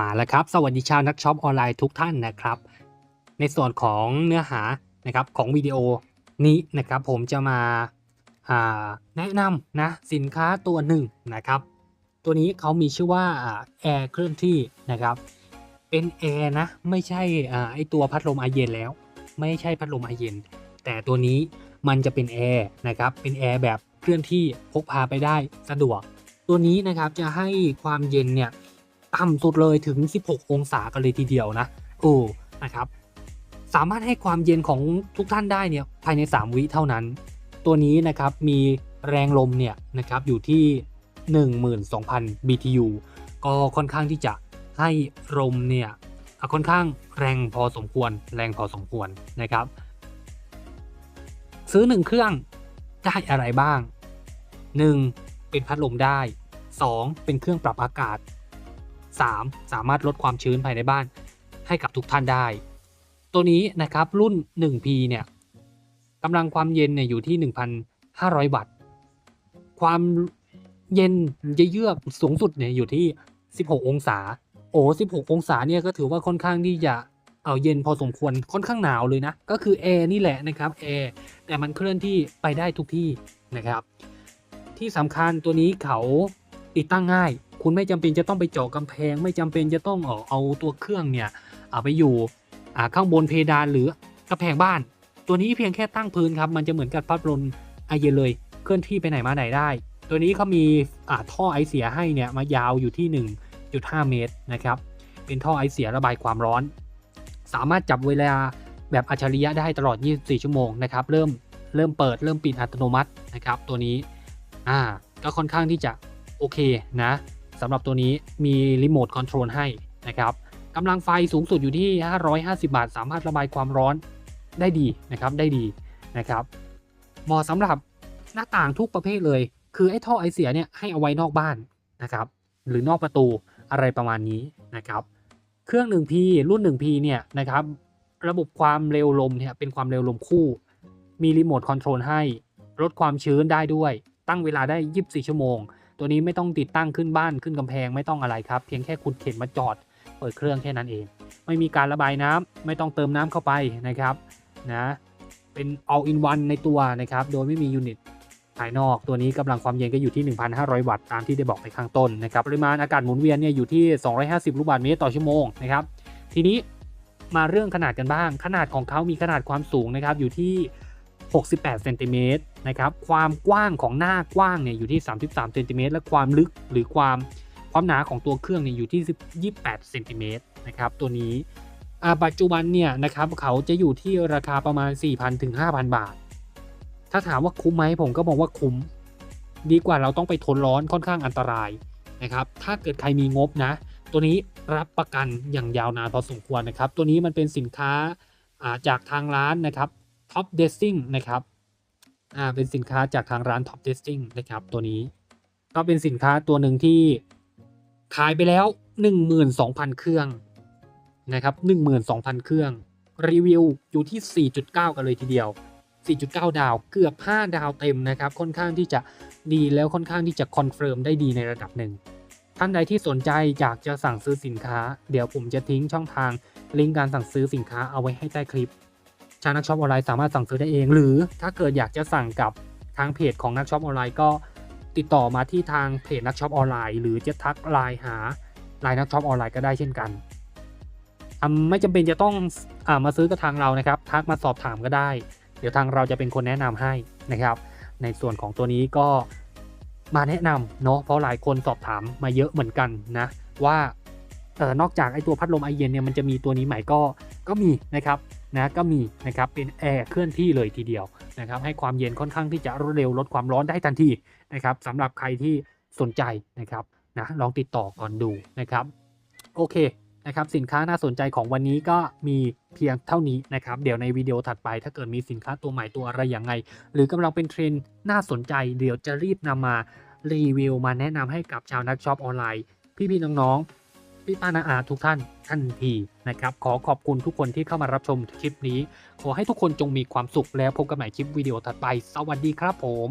มาแล้วครับ สวัสดีชาวนักช็อปออนไลน์ทุกท่านนะครับ ในส่วนของเนื้อหานะครับของวิดีโอนี้นะครับผมจะมาาแนะนำนะสินค้าตัวหนึ่งนะครับ ตัวนี้เขามีชื่อว่าแอร์เคลื่อนที่นะครับ เป็นแอร์นะไม่ใช่อาไอตัวพัดลมไอเย็นแล้ว ไม่ใช่พัดลมไอเย็น แต่ตัวนี้มันจะเป็นแอร์นะครับเป็นแอร์แบบเคลื่อนที่พกพาไปได้สะดวก ตัวนี้นะครับจะให้ความเย็นเนี่ย ต่ำสุดเลยถึง 16 องศากันเลยทีเดียวนะโอ้นะครับ สามารถให้ความเย็นของทุกท่านได้เนี่ยภายใน 3 วิเท่านั้น ตัวนี้นะครับมีแรงลมเนี่ยนะครับอยู่ที่ 12,000 BTU ก็ค่อนข้างที่จะให้ลมเนี่ยค่อนข้างแรงพอสมควร แรงพอสมควรนะครับ ซื้อ 1 เครื่องได้อะไรบ้าง 1. เป็นพัดลมได้ 2. เป็นเครื่องปรับอากาศ 3. สามารถลดความชื้นภายในบ้านให้กับทุกท่านได้ ตัวนี้นะครับรุ่น 1P เนี่ยกำลังความเย็นเนี่ยอยู่ที่ 1,500 วัตต์ ความเย็นเยือกสูงสุดเนี่ยอยู่ที่ 16 องศา โอ้16 องศาเนี่ยก็ถือว่าค่อนข้างที่จะเอาเย็นพอสมควรค่อนข้างหนาวเลยนะ ก็คือแอร์นี่แหละนะครับแอร์แต่มันเคลื่อนที่ไปได้ทุกที่นะครับ ที่สำคัญตัวนี้เขาติดตั้งง่าย คุณไม่จำเป็นจะต้องไปเจาะกำแพง ไม่จำเป็นจะต้องเอาเอาตัวเครื่องเนี่ยเอาไปอยู่ข้างบนเพดานหรือกำแพงบ้าน ตัวนี้เพียงแค่ตั้งพื้นครับ มันจะเหมือนกับพัดลมไอเย็นเลย เคลื่อนที่ไปไหนมาไหนได้ ตัวนี้เขามีท่อไอเสียให้เนี่ยมายาวอยู่ที่ 1.5 เมตรนะครับ เป็นท่อไอเสียระบายความร้อน สามารถจับเวลาแบบอัจฉริยะได้ตลอด 24 ชั่วโมงนะครับ เริ่มเริ่มเปิดเริ่มปิดอัตโนมัตินะครับ ตัวนี้ อ่า ก็ค่อนข้างที่จะโอเคนะ สำหรับตัวนี้มีรีโมทคอนโทรลให้นะครับกำลังไฟสูงสุดอยู่ที่ 550 บาท สามารถระบายความร้อนได้ดีนะครับได้ดีนะครับเหมาะสำหรับหน้าต่างทุกประเภทเลย คือไอ้ท่อไอเสียเนี่ยให้เอาไว้นอกบ้านนะครับหรือนอกประตูอะไรประมาณนี้นะครับเครื่อง 1P รุ่น 1P เนี่ยนะครับระบบความเร็วลมเนี่ยเป็นความเร็วลมคู่ มีรีโมทคอนโทรลให้ลดความชื้นได้ด้วย ตั้งเวลาได้ 24 ชั่วโมง ตัวนี้ไม่ต้องติดตั้งขึ้นบ้านขึ้นกำแพงไม่ต้องอะไรครับ เพียงแค่คุณเข็นมาจอดเปิดเครื่องแค่นั้นเอง ไม่มีการระบายน้ำไม่ต้องเติมน้ำเข้าไปนะครับนะเป็น all in one ในตัวนะครับ โดยไม่มียูนิตภายนอกตัวนี้กำลังความเย็นก็อยู่ที่ 1,500 วัตต์ตามที่ได้บอกไปข้างต้นนะครับ ปริมาณอากาศหมุนเวียนเนี่ยอยู่ที่ 250 ลูกบาศก์เมตรต่อชั่วโมงนะครับ ทีนี้มาเรื่องขนาดกันบ้าง ขนาดของเขามีขนาดความสูงนะครับอยู่ที่ 68 เซนติเมตร นะครับความกว้างของหน้ากว้างเนี่ยอยู่ที่ 33เซนติเมตรและความลึกหรือความความหนาของตัวเครื่องเนี่ยอยู่ที่ 28เซนติเมตรนะครับตัวนี้อาปัจจุบันเนี่ยนะครับเขาจะอยู่ที่ราคาประมาณ 4,000ถึง5,000 บาท ถ้าถามว่าคุ้มไหมผมก็มองว่าคุ้ม ดีกว่าเราต้องไปทนร้อนค่อนข้างอันตรายนะครับถ้าเกิดใครมีงบนะ ตัวนี้รับประกันอย่างยาวนานพอสมควรนะครับ ตัวนี้มันเป็นสินค้าาจากทางร้านนะครับ Top Dressing นะครับ อ่าเป็นสินค้าจากทางร้าน Top Dressing นะครับตัวนี้ ก็เป็นสินค้าตัวหนึ่งที่ขายไปแล้ว 12,000 เครื่องนะครับ12,000 เครื่อง รีวิวอยู่ที่ 4.9 กันเลยทีเดียว 4.9 ดาวเกือบ 5 ดาวเต็มนะครับ ค่อนข้างที่จะดีแล้วค่อนข้างที่จะคอนเฟิร์มได้ดีในระดับหนึ่ง ท่านใดที่สนใจอยากจะสั่งซื้อสินค้า เดี๋ยวผมจะทิ้งช่องทางลิงก์การสั่งซื้อสินค้าเอาไว้ให้ใต้คลิป ชาวนักช็อปออนไลน์สามารถสั่งซื้อได้เอง หรือถ้าเกิดอยากจะสั่งกับทางเพจของนักช็อปออนไลน์ก็ติดต่อมาที่ทางเพจนักช็อปออนไลน์หรือจะทักไลน์หาไลน์นักช็อปออนไลน์ก็ได้เช่นกันไม่จำเป็นจะต้องอามาซื้อกับทางเรานะครับ ทักมาสอบถามก็ได้ เดี๋ยวทางเราจะเป็นคนแนะนำให้นะครับ ในส่วนของตัวนี้ก็มาแนะนำเนาะเพราะหลายคนสอบถามมาเยอะเหมือนกันนะว่าออนอกจากไอตัวพัดลมไอเย็นเนี่ยมันจะมีตัวนี้ใหม่ก็ก็มีนะครับ นะก็มีนะครับเป็นแอร์เคลื่อนที่เลยทีเดียวนะครับให้ความเย็นค่อนข้างที่จะรวดเร็วลดความร้อนได้ทันทีนะครับสำหรับใครที่สนใจนะครับนะลองติดต่อก่อนดูนะครับโอเคนะครับสินค้าน่าสนใจของวันนี้ก็มีเพียงเท่านี้นะครับ เดี๋ยวในวิดีโอถัดไป ถ้าเกิดมีสินค้าตัวใหม่ตัวอะไรอย่างไง หรือกำลังเป็นเทรนด์น่าสนใจ เดี๋ยวจะรีบนำมารีวิวมาแนะนำให้กับชาวนักช็อปออนไลน์ พี่ๆน้องๆ พี่ป้านาอาทุกท่านทันทีนะครับขอขอบคุณทุกคนที่เข้ามารับชมคลิปนี้ ขอให้ทุกคนจงมีความสุขแล้วพบกันใหม่คลิปวิดีโอถัดไป สวัสดีครับผม